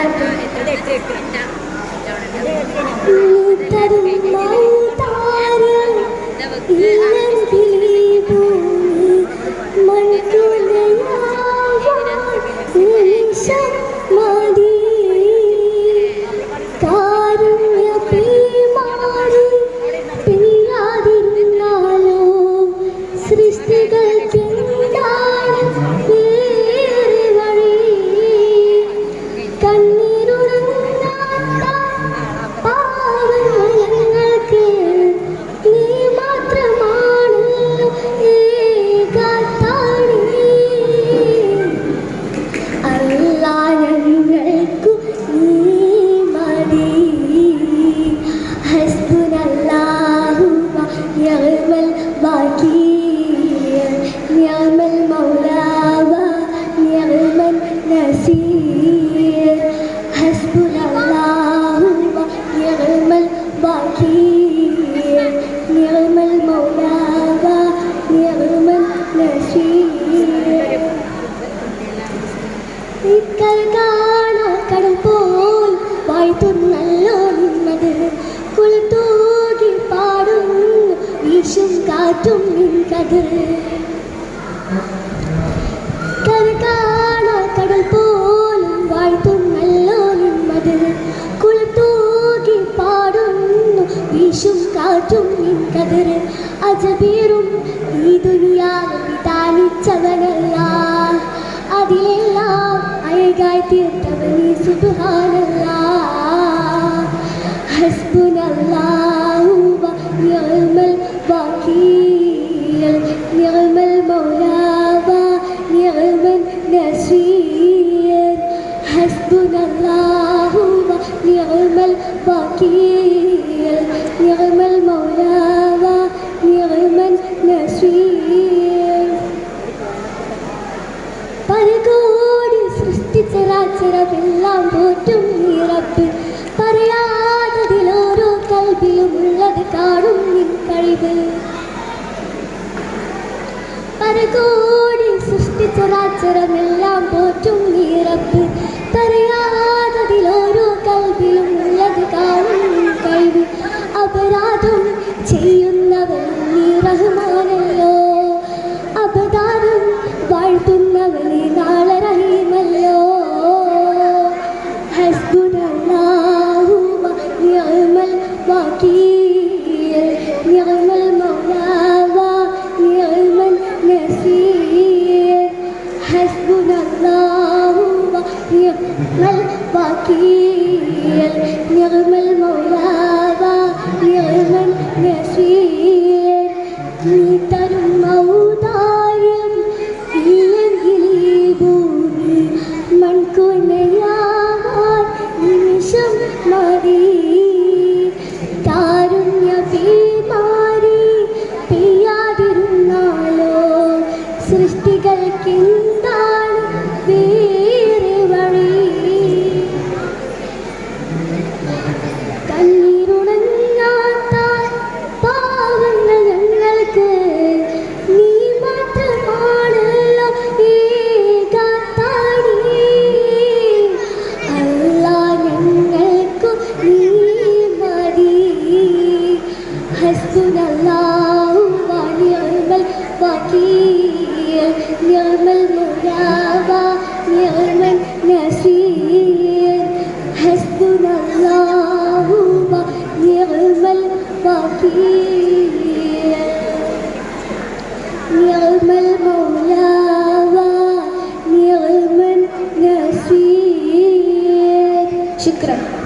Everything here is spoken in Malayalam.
സൃഷ്ടികൾക്കെന്താണ് നസീർ ഇക്കര കാണാ കടൽ പോൽ വായി തുറന്നല്ലോ നിന്നത്. കുളത്തൂകി പാടുന്നു വീശും കാറ്റും നിൻകത് കടൽ പോലും വായി തുറന്നല്ലോ നിന്നത്. കുളത്തൂകി പാടുന്നു വീശും കാറ്റും നിൻകതിർ അജബീറും ഈ ദുനിയാവിൽ படைச்சவனெல்லாம் அதிலெல்லாம் அழகாய் தீர்த்தவனி சுபகானல்லா ஹஸ்புனல்லாஹு நிஅமல் வகீல் நிஅமல் மௌலாவா நிஅமல் நசீர் ஹஸ்புனல்லாஹு நிஅமல் வகீல் நிஅமல் மௌலாவா நிஅமல் நசீர் നീറപ്പ് പറയാതതിലോരോ കൽവിലും ഉള്ളത് കാണും നിൻ കഴിവ്. പലകോടി സൃഷ്ടിച്ചരാച്ചരമെല്ലാം പോറ്റും നീറപ്പ് പറയാതതിലോരോ നിഅമൽ വകീൽ നിഅമൽ മൗലാ വ നിഅമൽ നസീർ ഹസ്ബുനല്ലാഹു വ നിഅമൽ വകീൽ നിഅമൽ മൗലാ വ നിഅമൽ നസീർ നീ الوكيل نعم المنابع نعم النسير حسبنا الله نعم الوكيل نعم المولى ونعم النسير شكرا.